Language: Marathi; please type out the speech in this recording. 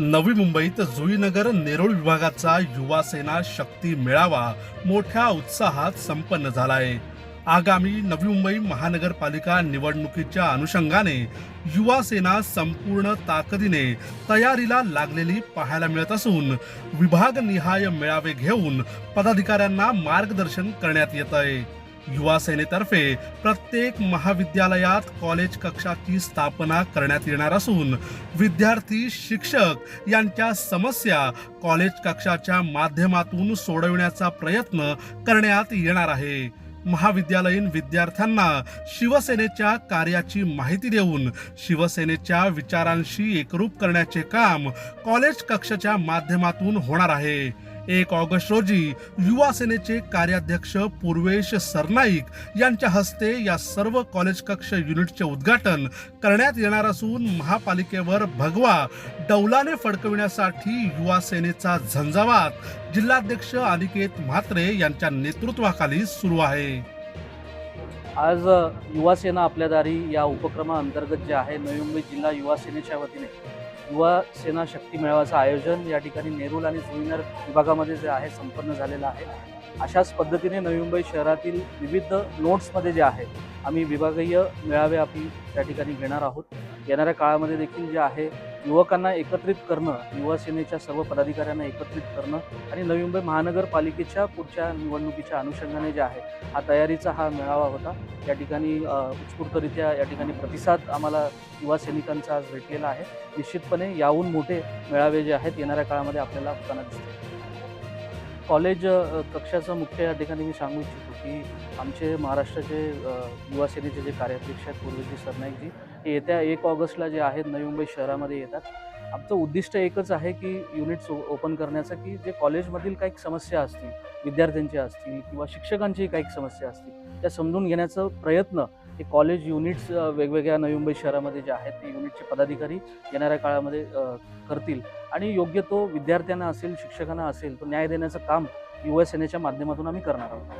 नवी मुंबईत जुईनगर नेरूळ विभागाचा युवा सेना शक्ती मेळावा मोठ्या उत्साहात संपन्न झाला आहे आगामी नवी मुंबई महानगरपालिका निवडणुकीच्या अनुषंगाने युवा सेना संपूर्ण ताकदीने तयारीला लागलेली पाहायला मिळत असून विभागनिहाय मेळावे घेऊन पदाधिकाऱ्यांना मार्गदर्शन करण्यात येत आहे युवा सेनेतर्फे प्रत्येक महाविद्यालयात कॉलेज कक्षाची स्थापना करण्यात येणार असून विद्यार्थी शिक्षक यांच्या समस्या कॉलेज कक्षाच्या माध्यमातून सोडविण्याचा प्रयत्न करण्यात येणार आहे. महाविद्यालयीन विद्यार्थ्यांना शिवसेनेच्या कार्याची माहिती देऊन शिवसेनेच्या विचारांशी एकरूप करण्याचे काम कॉलेज कक्षाच्या माध्यमातून होणार आहे. एक ऑगस्ट रोजी युवा सेनेचे कार्याध्यक्ष पूर्वेश सरनाईक यांच्या हस्ते या सर्व कॉलेज कक्ष युनिटचे उद्घाटन करण्यात येणार असून महापालिकेवर भगवा डौलाने फडकविण्यासाठी युवा सेनेचा झंझावात. जिल्हाध्यक्ष अनिकेत म्हात्रे यांच्या नेतृत्वाखाली सुरू आहे. आज युवा सेना आपल्या दारी या उपक्रमाअंतर्गत जे आहे नवी मुंबई जिल्हा युवा सेनेच्या वतीने युवा सेना शक्ती मेळाव्याचं आयोजन या ठिकाणी नेरूल आणि जुन्नर विभागामध्ये जे आहे संपन्न झालेलं आहे. अशाच पद्धतीने नवी मुंबई शहरातील विविध नोट्समध्ये जे आहे आम्ही विभागीय मेळावे आम्ही त्या ठिकाणी घेणार आहोत. येणाऱ्या काळामध्ये देखील जे आहे युवकांना एकत्रित करणं युवा सेनेच्या सर्व पदाधिकाऱ्यांना एकत्रित करणं आणि नवी मुंबई महानगरपालिकेच्या पुढच्या निवडणुकीच्या अनुषंगाने जे आहे हा तयारीचा हा मेळावा होता. या ठिकाणी उत्स्फूर्तरित्या या ठिकाणी प्रतिसाद आम्हाला युवा सैनिकांचा आज भेटलेला आहे. निश्चितपणे याहून मोठे मेळावे जे आहेत येणाऱ्या काळामध्ये आपल्याला होताना दिसते कॉलेज कक्षाचं मुख्य या ठिकाणी मी सांगू इच्छितो की आमचे महाराष्ट्राचे युवासेनेचे युवा सेनेचे जे कार्याध्यक्ष आहेत पूर्वीजी सरनाईकजी हे येत्या एक ऑगस्टला जे आहेत नवी मुंबई शहरामध्ये येतात. आमचं उद्दिष्ट एकच आहे की युनिट्स ओपन करण्याचं की जे कॉलेजमधील काही समस्या असतील विद्यार्थ्यांच्या असतील किंवा शिक्षकांची काही समस्या असतील त्या समजून घेण्याचा प्रयत्न हे कॉलेज युनिट्स वेगवेगळ्या नवी मुंबई शहरामध्ये जे आहेत ते युनिटचे पदाधिकारी येणाऱ्या काळामध्ये करतील. आणि योग्य तो विद्यार्थ्यांना असेल शिक्षकांना असेल तो न्याय देण्याचं काम युवा सेनेच्या माध्यमातून आम्ही करणार आहोत.